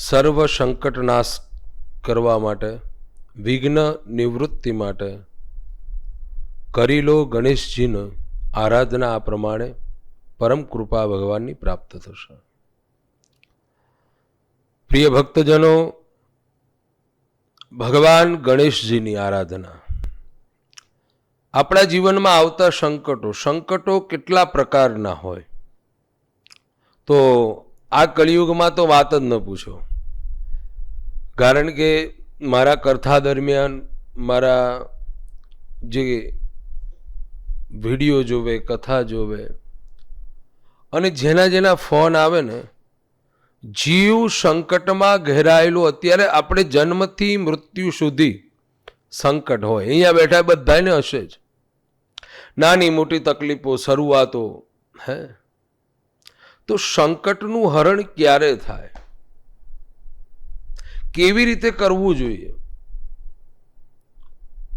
સર્વ સંકટ નાશ કરવા માટે, વિઘ્ન નિવૃત્તિ માટે કરી લો ગણેશજીને આરાધના આ પ્રમાણે પરમ કૃપા ભગવાનની પ્રાપ્ત થશે. પ્રિય ભક્તજનો, ભગવાન ગણેશજીની આરાધના. આપણા જીવનમાં આવતા સંકટો સંકટો કેટલા પ્રકારના હોય? તો આ કળિયુગમાં તો વાત જ ન પૂછો. કારણ કે મારા કથા દરમિયાન મારા જે વીડિયો જોવે, કથા જોવે, અને જેના જેના ફોન આવે ને, જીવ સંકટમાં ઘેરાયેલું, અત્યારે આપણે જન્મથી મૃત્યુ સુધી સંકટ હોય. અહીંયા બેઠા બધાને હશે જ. નાની મોટી તકલીફો, શરૂઆતો, હે? તો સંકટનું હરણ ક્યારે થાય? કેવી રીતે કરવું જોઈએ?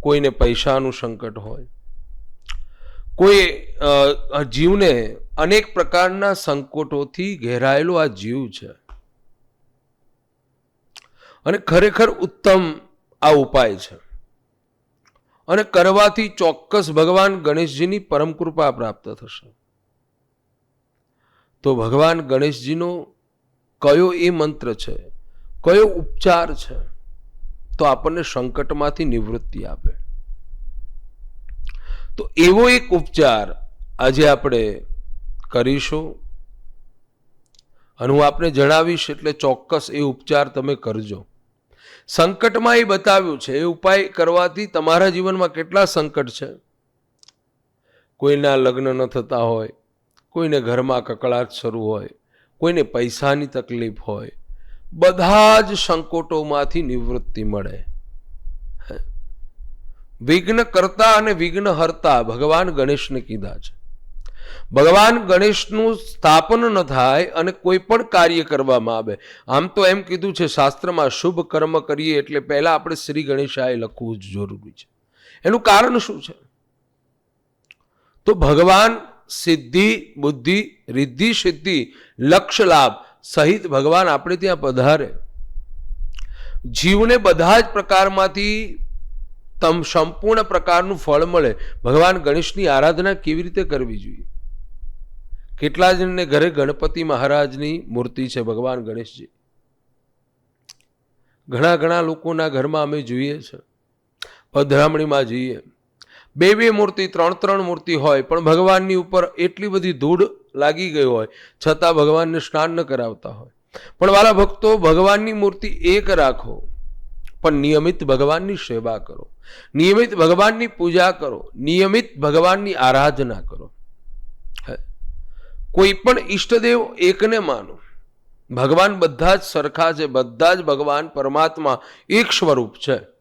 કોઈને પૈસાનું સંકટ હોય, કોઈ જીવને અનેક પ્રકારના સંકટોથી ઘેરાયેલો આ જીવ છે. અને ખરેખર ઉત્તમ આ ઉપાય છે. અને કરવાથી ચોક્કસ ભગવાન ગણેશજીની પરમ કૃપા પ્રાપ્ત થશે. તો ભગવાન ગણેશજીનો કયો એ મંત્ર છે? કયો ઉપચાર છે તો આપણને સંકટમાંથી નિવૃત્તિ આપે. તો એવો એક ઉપચાર આજે આપણે કરીશું. અને હું આપને જણાવીશ એટલે ચોક્કસ એ ઉપચાર તમે કરજો. સંકટમાં એ બતાવ્યું છે, એ ઉપાય કરવાથી તમારા જીવનમાં કેટલા સંકટ છે? કોઈના લગ્ન ન થતા હોય, કોઈને ઘરમાં કકળાટ શરૂ હોય, કોઈને પૈસાની તકલીફ હોય બધા જ સંકોટોમાંથી નિવૃત્તિ મળે. વિઘ્ન કરતા અને વિઘ્ન હરતા ભગવાન ગણેશને કીધા છે. ભગવાન ગણેશનું સ્થાપન ન થાય અને કોઈ પણ કાર્ય કરવામાં આવે. આમ તો એમ કીધું છે શાસ્ત્રમાં, શુભ કર્મ કરીએ એટલે પહેલાં આપણે શ્રી ગણેશાએ લખવું જ જરૂરી છે. એનું કારણ શું છે? તો ભગવાન સિદ્ધિ, બુદ્ધિ, રિદ્ધિ, સિદ્ધિ લક્ષ લાભ સહિત ભગવાન આપણે ત્યાં પધારે. જીવને બધા જ પ્રકારમાંથી તમ સંપૂર્ણ પ્રકારનું ફળ મળે. ભગવાન ગણેશની આરાધના કેવી રીતે કરવી જોઈએ? કેટલા જણને ઘરે ગણપતિ મહારાજની મૂર્તિ છે ભગવાન ગણેશજી? ઘણા ઘણા લોકોના ઘરમાં અમે જોઈએ છે. પધરામણીમાં જઈએ. બે બે મૂર્તિ, ત્રણ ત્રણ મૂર્તિ હોય, પણ ભગવાનની ઉપર એટલી બધી ધૂળ લાગી ગઈ હોય, છતાં ભગવાનને સ્નાન ન કરાવતા હોય. પણ વાલા ભક્તો, ભગવાનની મૂર્તિ એક રાખો, પણ નિયમિત ભગવાનની સેવા કરો. નિયમિત ભગવાનની પૂજા કરો, નિયમિત ભગવાનની આરાધના કરો. કોઈ પણ ઈષ્ટદેવ એકને માનો, ભગવાન બધા જ સરખા છે, બધા જ ભગવાન પરમાત્મા એક સ્વરૂપ છે.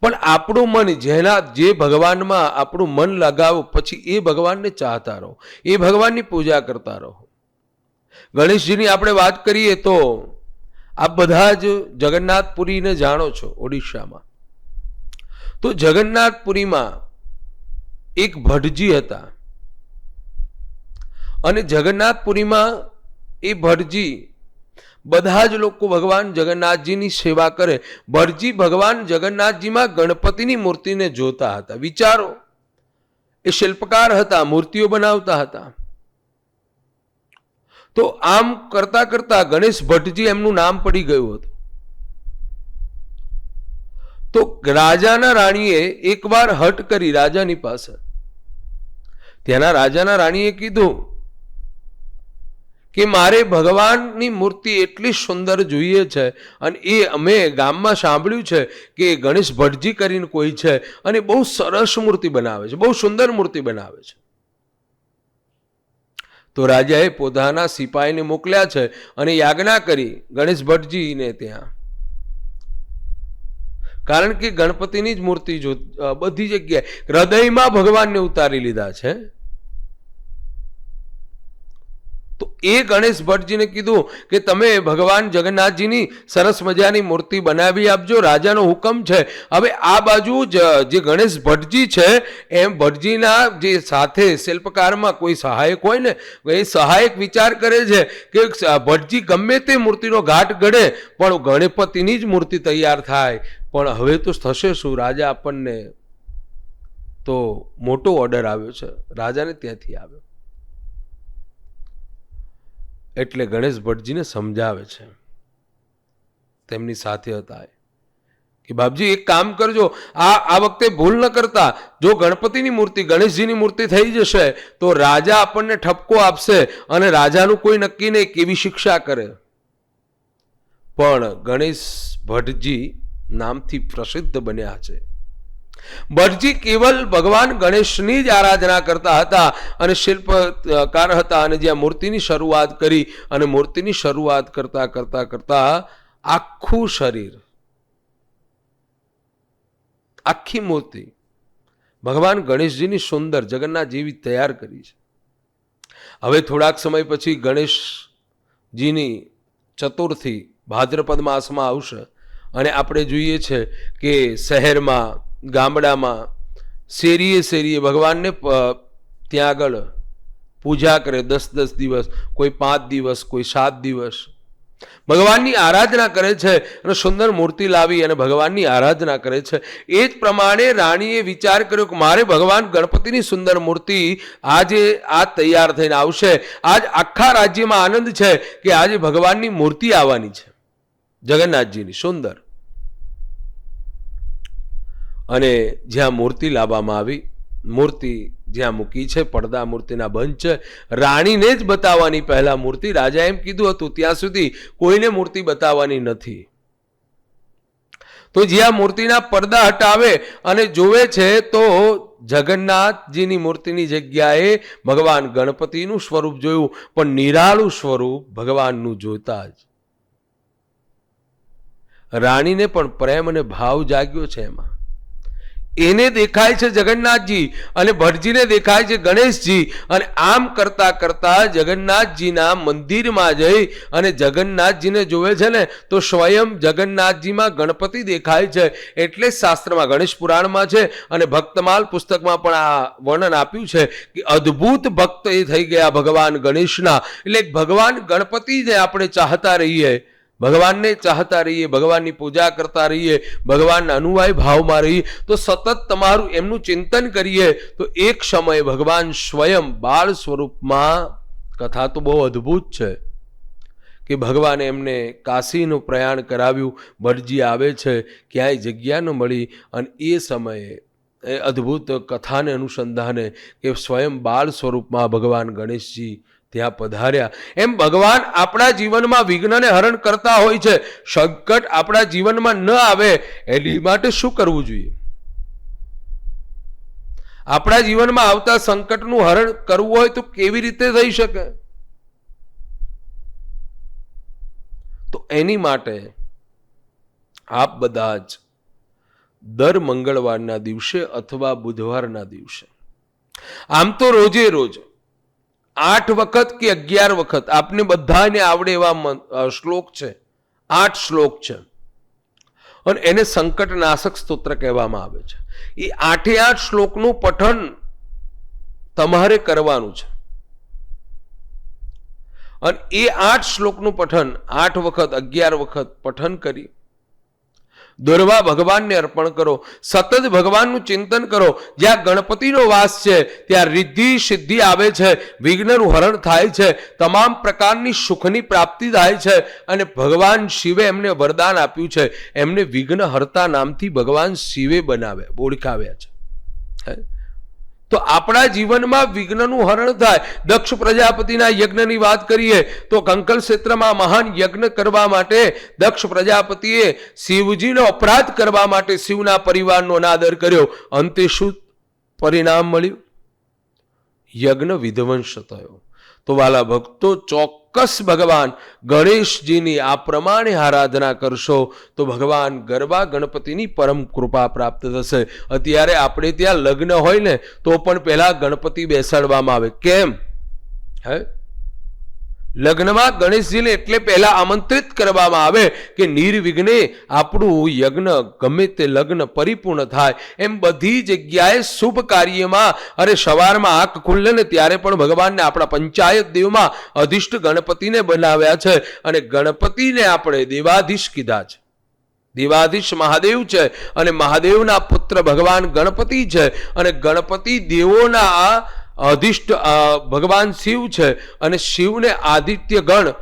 પણ આપણું મન જેના જે ભગવાનમાં આપણું મન લગાવો, પછી એ ભગવાનને ચાહતા રહો, એ ભગવાનની પૂજા કરતા રહો. ગણેશજીની આપણે વાત કરીએ તો આપ બધા જ જગન્નાથપુરીને જાણો છો ઓડિશામાં. તો જગન્નાથપુરીમાં એક ભટજી હતા. અને જગન્નાથપુરીમાં એ ભટજી બધા જ લોકો ભગવાન જગન્નાથજીની સેવા કરે. ભરજી ભગવાન જગન્નાથજીમાં ગણપતિની મૂર્તિને જોતા હતા. વિચારો. એ શિલ્પકાર હતા, મૂર્તિઓ બનાવતા હતા. તો આમ કરતા કરતા ગણેશ ભટ્ટજી એમનું નામ પડી ગયું હતું. તો રાજાના રાણીએ એકવાર હટ કરી રાજાની પાસે ત્યાંના રાજાના રાણીએ કીધું કે મારે ભગવાનની મૂર્તિ એટલી સુંદર જોઈએ છે અને એ અમે ગામમાં સાંભળ્યું છે કે ગણેશ ભટજી કરીને કોઈ છે અને બહુ સરસ મૂર્તિ બનાવે છે, બહુ સુંદર મૂર્તિ બનાવે છે. તો રાજાએ પોતાના સિપાહીને મોકલ્યા છે અને યાજ્ઞા કરી ગણેશ ભટ્ટજીને ત્યાં. કારણ કે ગણપતિની જ મૂર્તિ જો બધી જગ્યાએ હૃદયમાં ભગવાનને ઉતારી લીધા છે. તો એ ગણેશ ભટ્ટજીને કીધું કે તમે ભગવાન જગન્નાથજીની સરસ મજાની મૂર્તિ બનાવી આપજો, રાજાનો હુકમ છે. હવે આ બાજુ જ ગણેશ ભટ્ટજી છે, એમ ભટ્ટજીના જે સાથે શિલ્પકારમાં કોઈ સહાયક હોય ને એ સહાયક વિચાર કરે છે કે ભટ્ટજી ગમે તે મૂર્તિનો ઘાટ ઘડે પણ ગણપતિની જ મૂર્તિ તૈયાર થાય. પણ હવે તો થશે શું? રાજા આપણને તો મોટો ઓર્ડર આવ્યો છે. રાજાને ત્યાંથી આવ્યો. એટલે ગણેશ ભટ્ટજીને સમજાવે છે. તેમની સાથે હતા. કે બાપજી, એક કામ કરજો. આ આ વખતે ભૂલ ન કરતા. જો ગણપતિની મૂર્તિ, ગણેશજીની મૂર્તિ થઈ જશે, તો રાજા આપણને ઠપકો આપશે અને રાજાનું કોઈ નક્કી નહીં કેવી શિક્ષા કરે. પણ ગણેશ ભટ્ટજી નામથી પ્રસિદ્ધ બન્યા છે. ભટ્ટજી કેવલ ભગવાન ગણેશની જ આરાધના કરતા હતા અને શિલ્પકાર હતા અને જ્યાં મૂર્તિની શરૂઆત કરી અને મૂર્તિની શરૂઆત કરતા કરતા કરતા આખું શરીર, આખી મૂર્તિ ભગવાન ગણેશજીની સુંદર જગન્નાથ જેવી તૈયાર કરી છે. હવે થોડાક સમય પછી ગણેશજીની ચતુર્થી ભાદ્રપદ માસમાં આવશે અને આપણે જોઈએ છે કે શહેરમાં ગામડામાં શેરીએ શેરીએ ભગવાનને ત્યાં આગળ પૂજા કરે દસ દસ દિવસ, કોઈ પાંચ દિવસ, કોઈ સાત દિવસ. ભગવાનની આરાધના કરે છે અને સુંદર મૂર્તિ લાવી અને ભગવાનની આરાધના કરે છે. એ જ પ્રમાણે રાણીએ વિચાર કર્યો કે મારે ભગવાન ગણપતિની સુંદર મૂર્તિ આજે આ તૈયાર થઈને આવશે. આજ આખા રાજ્યમાં આનંદ છે કે આજે ભગવાનની મૂર્તિ આવવાની છે. જગન્નાથજીની સુંદર. અને જ્યાં મૂર્તિ લાવવામાં આવી, મૂર્તિ જ્યાં મૂકી છે, પડદા મૂર્તિના છે, રાણીને જ બતાવવાની પહેલા મૂર્તિ રાજા એમ કીધું હતું, ત્યાં સુધી કોઈને મૂર્તિ બતાવવાની નથી. તો જ્યાં મૂર્તિના પડદા હટાવે અને જોવે છે, તો જગન્નાથજીની મૂર્તિની જગ્યાએ ભગવાન ગણપતિનું સ્વરૂપ જોયું, પણ નિરાળું સ્વરૂપ ભગવાનનું જોતા જ. રાણીને પણ પ્રેમ અને ભાવ જાગ્યો છે એમાં. એને દેખાય છે જગન્નાથજી અને ભટજીને દેખાય છે ગણેશજી. અને આમ કરતા કરતા જગન્નાથજીના મંદિરમાં જઈ અને જગન્નાથજીને જોવે છે ને, તો સ્વયં જગન્નાથજીમાં ગણપતિ દેખાય છે. એટલે શાસ્ત્રમાં ગણેશ પુરાણમાં છે અને ભક્તમાલ પુસ્તકમાં પણ આ વર્ણન આપ્યું છે કે અદ્ભુત ભક્ત એ થઈ ગયા ભગવાન ગણેશના. એટલે ભગવાન ગણપતિને આપણે ચાહતા રહીએ. ભગવાનને ચાહતા રહીએ, ભગવાનની પૂજા કરતા રહીએ, ભગવાનના અનુવાય ભાવમાં રહીએ, તો સતત તમારું એમનું ચિંતન કરીએ, તો એક સમયે ભગવાન સ્વયં બાળ સ્વરૂપમાં, કથા તો બહુ અદ્ભુત છે, કે ભગવાને એમને કાશીનું પ્રયાણ કરાવ્યું, ભટજી આવે છે, ક્યાંય જગ્યા ન મળી, અને એ સમયે એ અદ્ભુત કથાને અનુસંધાને કે સ્વયં બાળ સ્વરૂપમાં ભગવાન ગણેશજી ત્યાં પધાર્યા. એમ ભગવાન આપણા જીવનમાં વિઘ્નને હરણ કરતા હોય છે. સંકટ આપણા જીવનમાં ન આવે એની માટે શું કરવું જોઈએ? આપણા જીવનમાં આવતા સંકટનું હરણ કરવું હોય તો કેવી રીતે થઈ શકે? તો એની માટે આપ બધા જ દર મંગળવારના દિવસે અથવા બુધવારના દિવસે, આમ તો રોજે રોજ આઠ વખત કે અગિયાર વખત? આપને બધાને આવડે એવા શ્લોક છે. આઠ શ્લોક છે. અને એને સંકટનાશક સ્તોત્ર કહેવામાં આવે છે. એ આઠે આઠ શ્લોકનું પઠન તમારે કરવાનું છે. અને એ આઠ શ્લોકનું પઠન, આઠ વખત, અગિયાર વખત પઠન કરી દોરવા ભગવાનને અર્પણ કરો. સતત ભગવાનનું ચિંતન કરો. જ્યાં ગણપતિનો વાસ છે, ત્યાં રિદ્ધિ સિદ્ધિ આવે છે, વિઘ્નનું હરણ થાય છે, તમામ પ્રકારની સુખની પ્રાપ્તિ થાય છે અને ભગવાન શિવે એમને વરદાન આપ્યું છે. એમને વિઘ્ન હરતા નામથી ભગવાન શિવે બનાવ્યા, ઓળખાવ્યા છે. હે? તો આપણા જીવનમાં વિઘ્નનું હરણ થાય. દક્ષ પ્રજાપતિના યજ્ઞની વાત કરીએ તો કંકલ ક્ષેત્રમાં મહાન યજ્ઞ કરવા માટે દક્ષ પ્રજાપતિએ શિવજીનો અપરાધ કરવા માટે શિવના પરિવારનો અનાદર કર્યો. અંતે શું પરિણામ મળ્યું? યજ્ઞ વિધ્વંસ થયો તો વાલા ભક્તો ચોક્કસ ભગવાન ગણેશજીની આ પ્રમાણે આરાધના કરશો તો ભગવાન ગરબા ગણપતિની પરમ કૃપા પ્રાપ્ત થશે. અત્યારે આપણે ત્યાં લગ્ન હોય ને, તો પણ પહેલાં ગણપતિ બેસાડવામાં આવે. કેમ? હે? લગ્નમાં ગણેશજીને એટલે પહેલા આમંત્રિત કરવામાં આવે કે નિર્વિઘ્ને આપણું યજ્ઞ ગમે તે લગ્ન પરિપૂર્ણ થાય. એમ બધી જગ્યાએ શુભ કાર્યમાં અરે સવારમાં આંખ ખુલ્લે ને ત્યારે પણ ભગવાનને આપણા પંચાયત દેવમાં અધિષ્ઠ ગણપતિને બનાવ્યા છે અને ગણપતિને આપણે દેવાધીશ કીધા છે. દેવાધીશ મહાદેવ છે અને મહાદેવના પુત્ર ભગવાન ગણપતિ છે અને ગણપતિ દેવોના અધિષ્ઠ ભગવાન શિવ છે અને શિવને આદિત્ય ગણ,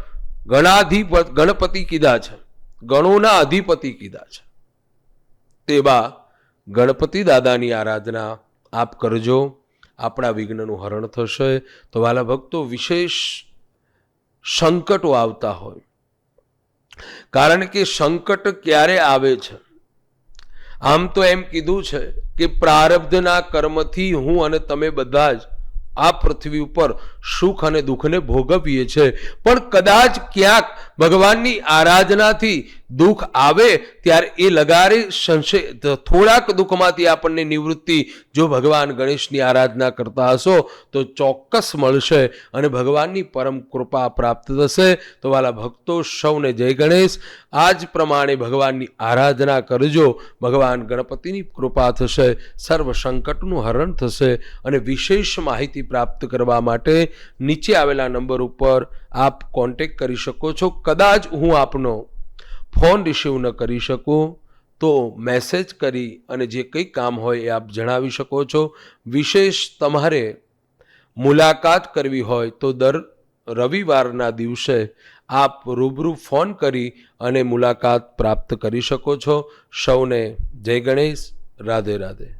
ગણાધિપ, ગણપતિ કીધા છે. ગણોના અધિપતિ કીધા છે. તેવા ગણપતિ દાદાની આરાધના આપ કરજો. આપણા વિઘ્નનું હરણ થશે. તો વાલા ભક્તો, વિશેષ સંકટો આવતા હોય. કારણ કે સંકટ ક્યારે આવે છે? આમ તો એમ કીધું છે કે પ્રારબ્ધના કર્મથી હું અને તમે બધા જ આ પૃથ્વી ઉપર સુખ અને દુઃખને ભોગવીએ છે. પણ કદાચ ક્યાંક ભગવાનની આરાધનાથી દુઃખ આવે, ત્યારે એ લગારે સંશય થોડાક દુઃખમાંથી આપણને નિવૃત્તિ. જો ભગવાન ગણેશની આરાધના કરતા હશો, તો ચોક્કસ મળશે અને ભગવાનની પરમ કૃપા પ્રાપ્ત થશે. તો વાલા ભક્તો, સૌને જય ગણેશ. આ જ પ્રમાણે ભગવાનની આરાધના કરજો. ભગવાન ગણપતિની કૃપા થશે સર્વ સંકટનું હરણ થશે અને વિશેષ માહિતી પ્રાપ્ત કરવા માટે નીચે આવેલા નંબર ઉપર આપ કોન્ટેક્ટ કરી શકો છો. કદાચ હું આપનો ફોન રિસીવ ન કરી શકું, તો મેસેજ કરી અને જે કંઈ કામ હોય એ આપ જણાવી શકો છો. વિશેષ તમારે મુલાકાત કરવી હોય તો દર રવિવારના દિવસે આપ રૂબરૂ ફોન કરી અને મુલાકાત પ્રાપ્ત કરી શકો છો. સૌને જય ગણેશ. રાધે રાધે.